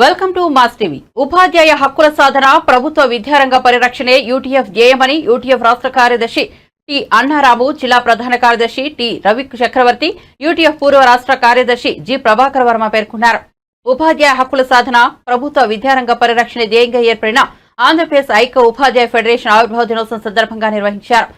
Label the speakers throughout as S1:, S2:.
S1: Welcome to mass TV. ఉపాధ్యాయ హక్కుల సాధన ప్రభుత్వ విద్యారంగ పరిరక్షణే యూటీఎఫ్ ధ్యేయమని యూటీఎఫ్ రాష్ట్ర కార్యదర్శి టి అన్నారాము జిల్లా ప్రధాన కార్యదర్శి టి రవి చక్రవర్తి యూటీఎఫ్ పూర్వ రాష్ట్ర కార్యదర్శి జి ప్రభాకర్ వర్మ పేర్కొన్నారు. ఉపాధ్యాయ హక్కుల సాధన ప్రభుత్వ విద్యారంగ పరిరక్షణ ధ్యేయంగా ఏర్పడిన ఆంధ్రప్రదేశ్ ఐక్య ఉపాధ్యాయ ఫెడరేషన్ ఆవిర్భావ దినోత్సవం సందర్భంగా నిర్వహించారు.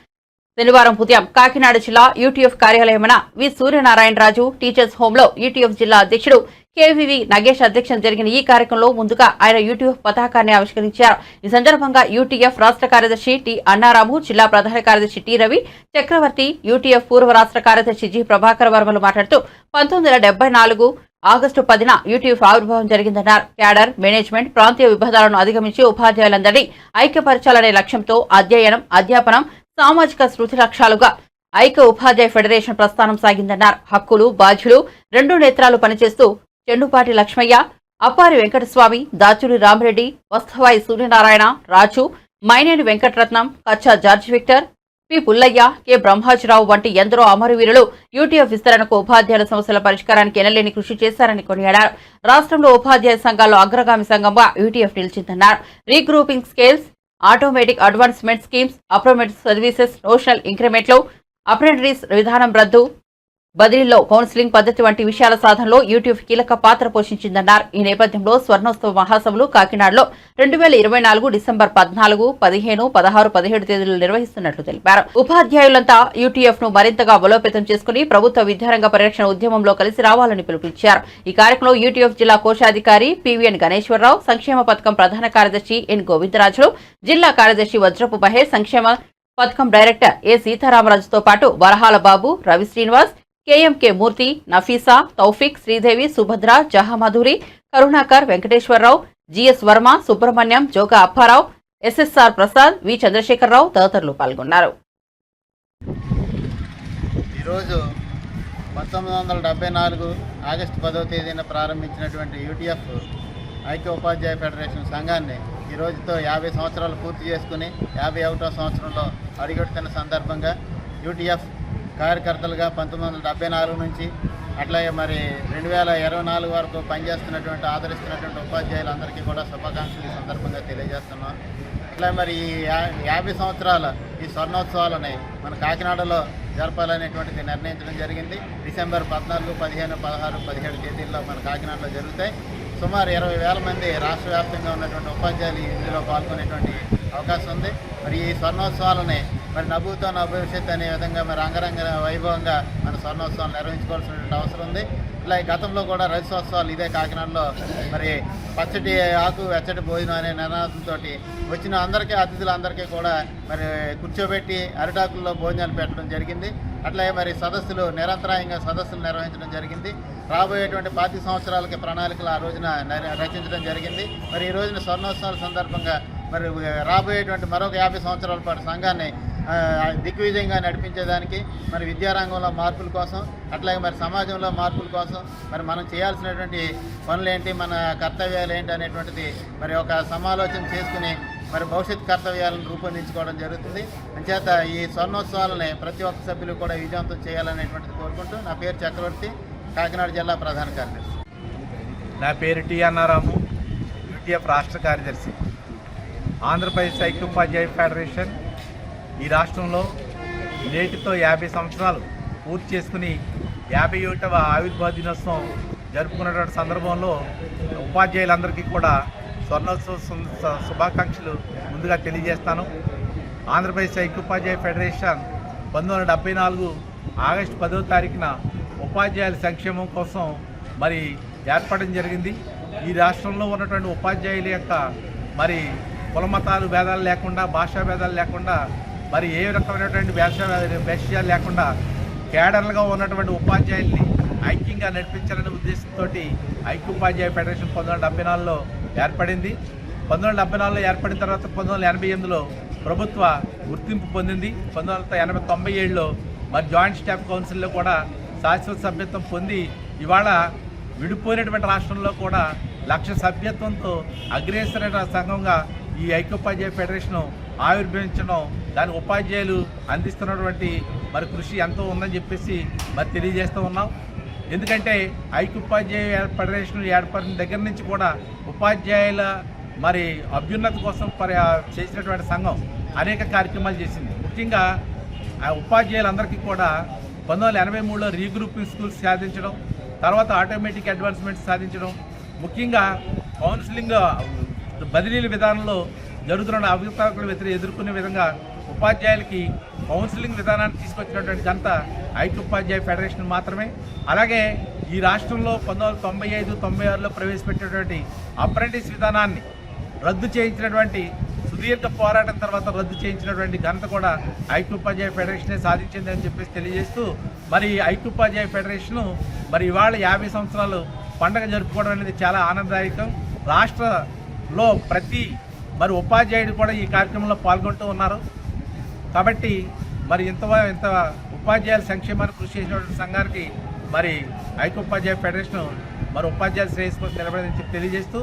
S1: శనివారం ఉదయం కాకినాడ జిల్లా యూటీఎఫ్ కార్యాలయమున వి సూర్యనారాయణరాజు టీచర్స్ హోంలో యూటీఎఫ్ జిల్లా అధ్యక్షుడు కేవీవి నగేష్ అధ్యక్షన జరిగిన ఈ కార్యక్రమంలో ముందుగా ఆయన యూటీఎఫ్ పతాకాన్ని ఆవిష్కరించారు. ఈ సందర్భంగా యూటీఎఫ్ రాష్ట్ర కార్యదర్శి టి అన్నారాము జిల్లా ప్రధాన కార్యదర్శి టి రవి చక్రవర్తి యూటీఎఫ్ పూర్వ రాష్ట్ర కార్యదర్శి జి ప్రభాకర్ వర్మలు మాట్లాడుతూ పంతొమ్మిది వందల నాలుగు ఆగస్టు పదిన యూటీఎఫ్ ఆవిర్భావం జరిగిందన్నారు. క్యాడర్ మేనేజ్మెంట్ ప్రాంతీయ విభేదాలను అధిగమించి ఉపాధ్యాయులందరినీ ఐక్యపరచాలనే లక్ష్యంతో అధ్యయనం అధ్యాపనం సామాజిక శృతి లక్ష్యాలుగా ఐక్య ఉపాధ్యాయ ఫెడరేషన్ ప్రస్థానం సాగిందన్నారు. హక్కులు బాధ్యులు రెండు నేత్రాలు పనిచేస్తూ Chendupati Lakshmaiah Appari Venkataswamy Dachuri Ramareddy Vastavai Suryanarayana Raju Maineni Venkataratnam Kachcha George Victor P Pullaiah K Brahmajarao వంటి ఎందరో అమరవీరులు యూటీఎఫ్ విస్తరణకు ఉపాధ్యాయుల సమస్యల పరిష్కారానికి ఎనలేని కృషి చేశారని కొనియాడారు. రాష్ట్రంలో ఉపాధ్యాయ సంఘాల్లో అగ్రగామి సంఘంగా UTF నిలిచిందన్నారు. Regrouping scales automatic advancement schemes automatic services notional ఇంక్రిమెంట్లు అప్రెంటిస్ విధానం రద్దు బదిలీలో కౌన్సిలింగ్ పద్ధతి వంటి విషయాల సాధనలో యూట్యూబ్ కీలక పాత్ర పోషించిందన్నారు. ఈ నేపథ్యంలో స్వర్ణోత్సవ మహాసభలు కాకినాడలో రెండు వేల ఇరవై నాలుగు డిసెంబర్ పద్నాలుగు పదిహేను పదహారు పదిహేడు తేదీలు నిర్వహిస్తున్నట్లు తెలిపారు. ఉపాధ్యాయులంతా యూటీఎఫ్ను మరింతగా బలోపేతం చేసుకుని ప్రభుత్వ విద్యారంగ పరిరక్షణ ఉద్యమంలో కలిసి రావాలని పిలుపునిచ్చారు. ఈ కార్యక్రమంలో యూటీఎఫ్ జిల్లా కోశాధికారి పివిఎన్ గణేశ్వరరావు సంక్షేమ పథకం ప్రధాన కార్యదర్శి ఎన్ గోవిందరాజులు జిల్లా కార్యదర్శి వజ్రపు మహేష్ సంక్షేమ పథకం డైరెక్టర్ ఏ సీతారామరాజుతో పాటు Varahala Babu Ravi Srinivas KMK Murthy Nafisa Taufiq Sridevi Subhadra Jahamadhuri Karunakar Venkateswararao GS Varma Subrahmanyam Joga Apparao SSR Prasad V Chandrasekhararao తదితరులు పాల్గొన్నారు.
S2: ఈరోజు పంతొమ్మిది వందల డెబ్బై నాలుగు ఆగస్టు పదో తేదీన ప్రారంభించినటువంటి యూటీఎఫ్ ఐక్య ఉపాధ్యాయ ఫెడరేషన్ సంఘాన్ని ఈ రోజుతో యాభై సంవత్సరాలు పూర్తి చేసుకుని యాభై ఒకటో సంవత్సరంలో అడుగెడుతున్న సందర్భంగా యూటీఎఫ్ కార్యకర్తలుగా పంతొమ్మిది వందల డెబ్బై నాలుగు నుంచి అట్లాగే మరి రెండు వేల ఇరవై నాలుగు వరకు పనిచేస్తున్నటువంటి ఆదరిస్తున్నటువంటి ఉపాధ్యాయులందరికీ కూడా శుభాకాంక్షలు ఈ సందర్భంగా తెలియజేస్తున్నాం అట్లా మరి ఈ యా- యాభై సంవత్సరాల ఈ స్వర్ణోత్సవాలని మన కాకినాడలో జరపాలనేటువంటిది నిర్ణయించడం జరిగింది. డిసెంబర్ పద్నాలుగు పదిహేను పదహారు పదిహేడు తేదీల్లో మన కాకినాడలో జరుగుతాయి. సుమారు ఇరవై వేల మంది రాష్ట్ర వ్యాప్తంగా ఉన్నటువంటి ఉపాధ్యాయులు ఇందులో పాల్గొనేటువంటి అవకాశం ఉంది. మరి ఈ స్వర్ణోత్సవాలని మరి నభూతో నా భవిష్యత్తు అనే విధంగా మరి అంగరంగ వైభవంగా మన స్వర్ణోత్సవాలు నిర్వహించుకోవాల్సినటువంటి అవసరం ఉంది. ఇలా ఈ గతంలో కూడా రజతోత్సవాలు ఇదే కాకినాడలో మరి పచ్చటి ఆకు వెచ్చటి భోజనం అనే నినాదంతో వచ్చిన అందరికీ అతిథులందరికీ కూడా మరి కూర్చోబెట్టి అరిటాకుల్లో భోజనాలు పెట్టడం జరిగింది. అట్లే మరి సదస్సులు నిరంతరాయంగా సదస్సులు నిర్వహించడం జరిగింది. రాబోయేటువంటి పాతి సంవత్సరాలకి ప్రణాళికలు ఆ రోజున రచించడం జరిగింది. మరి ఈ రోజున స్వర్ణోత్సవాల సందర్భంగా మరి రాబోయేటువంటి మరొక యాభై సంవత్సరాల పాటు సంఘాన్ని దిగ్విజయంగా నడిపించేదానికి మరి విద్యారంగంలో మార్పుల కోసం అట్లాగే మరి సమాజంలో మార్పుల కోసం మరి మనం చేయాల్సినటువంటి పనులు ఏంటి మన కర్తవ్యాలు ఏంటి అనేటువంటిది మరి ఒక సమాలోచన చేసుకుని మరి భవిష్యత్ కర్తవ్యాలను రూపొందించుకోవడం జరుగుతుంది. అంచేత ఈ స్వర్ణోత్సవాలని ప్రతి ఒక్క సభ్యులు కూడా విజయవంతం చేయాలనేటువంటిది కోరుకుంటూ నా పేరు చక్రవర్తి కాకినాడ జిల్లా ప్రధాన కార్యదర్శి.
S3: నా పేరు టి అన్నారాము యూటీఎఫ్ రాష్ట్ర కార్యదర్శి. ఆంధ్రప్రదేశ్ ఐక్యోపాధ్యాయ ఫెడరేషన్ ఈ రాష్ట్రంలో నేటితో యాభై సంవత్సరాలు పూర్తి చేసుకుని యాభై ఒకటవ ఆవిర్భావ దినోత్సవం జరుపుకున్నటువంటి సందర్భంలో ఉపాధ్యాయులందరికీ కూడా స్వర్ణోత్సవ శుభాకాంక్షలు ముందుగా తెలియజేస్తాను. ఆంధ్రప్రదేశ్ ఐక్యోపాధ్యాయ ఫెడరేషన్ పంతొమ్మిది వందల డెబ్బై నాలుగు ఆగస్టు పదవ తారీఖున ఉపాధ్యాయుల సంక్షేమం కోసం మరి ఏర్పడడం జరిగింది. ఈ రాష్ట్రంలో ఉన్నటువంటి ఉపాధ్యాయుల యొక్క మరి కులమతాలు భేదాలు లేకుండా భాషా భేదాలు లేకుండా మరి ఏ రకమైనటువంటి వేష వేషాలు లేకుండా కేడర్లుగా ఉన్నటువంటి ఉపాధ్యాయుల్ని ఐక్యంగా నడిపించాలనే ఉద్దేశంతో ఐక్య ఉపాధ్యాయ ఫెడరేషన్ పంతొమ్మిది వందల డెబ్బై నాలుగులో ఏర్పడింది. పంతొమ్మిది వందల డెబ్బై నాలుగులో ఏర్పడిన తర్వాత పంతొమ్మిది వందల ఎనభై ఎనిమిదిలో ప్రభుత్వ గుర్తింపు పొందింది. పంతొమ్మిది వందల ఎనభై తొంభై ఏడులో మరి జాయింట్ స్టాఫ్ కౌన్సిల్లో కూడా శాశ్వత సభ్యత్వం పొంది ఇవాళ విడిపోయినటువంటి రాష్ట్రంలో కూడా లక్ష సభ్యత్వంతో అగ్రేసరైన సంఘంగా ఈ ఐక్యోపాధ్యాయ ఫెడరేషన్ ఆవిర్భవించడం దాని ఉపాధ్యాయులు అందిస్తున్నటువంటి మరి కృషి ఎంతో ఉందని చెప్పేసి మరి తెలియజేస్తూ ఉన్నాం. ఎందుకంటే ఐక్య ఉపాధ్యాయ ఫెడరేషన్ ఏర్పడిన దగ్గర నుంచి కూడా ఉపాధ్యాయుల మరి అభ్యున్నతి కోసం పరి చేసినటువంటి సంఘం అనేక కార్యక్రమాలు చేసింది. ముఖ్యంగా ఆ ఉపాధ్యాయులందరికీ కూడా పంతొమ్మిది వందల ఎనభై మూడులో రీగ్రూపింగ్ స్కూల్స్ సాధించడం తర్వాత ఆటోమేటిక్ అడ్వాన్స్మెంట్ సాధించడం ముఖ్యంగా కౌన్సిలింగ్ బదిలీల విధానంలో జరుగుతున్న అభిప్రాయకులు వ్యతిరేక ఎదుర్కొనే విధంగా ఉపాధ్యాయులకి కౌన్సిలింగ్ విధానాన్ని తీసుకొచ్చినటువంటి ఘనత ఐక్య ఉపాధ్యాయ ఫెడరేషన్ మాత్రమే. అలాగే ఈ రాష్ట్రంలో పంతొమ్మిది తొంభై ఐదు తొంభై ఆరులో ప్రవేశపెట్టినటువంటి అప్రెంటిస్ విధానాన్ని రద్దు చేయించినటువంటి సుదీర్ఘ పోరాటం తర్వాత రద్దు చేయించినటువంటి ఘనత కూడా ఐక్య ఉపాధ్యాయ ఫెడరేషనే సాధించింది అని చెప్పేసి తెలియజేస్తూ మరి ఐక్య ఉపాధ్యాయ ఫెడరేషను మరి ఇవాళ యాభై సంవత్సరాలు పండగ జరుపుకోవడం అనేది చాలా ఆనందదాయకం. లో ప్రతి మరి ఉపాధ్యాయుడు కూడా ఈ కార్యక్రమంలో పాల్గొంటూ ఉన్నారు. కాబట్టి మరి ఇంత ఇంత ఉపాధ్యాయుల సంక్షేమానికి కృషి చేసినటువంటి సంఘానికి మరి ఐక్య ఉపాధ్యాయ ఫెడరేషన్ మరి ఉపాధ్యాయుల శ్రేయస్ కోసం నిలబడదని చెప్పి తెలియజేస్తూ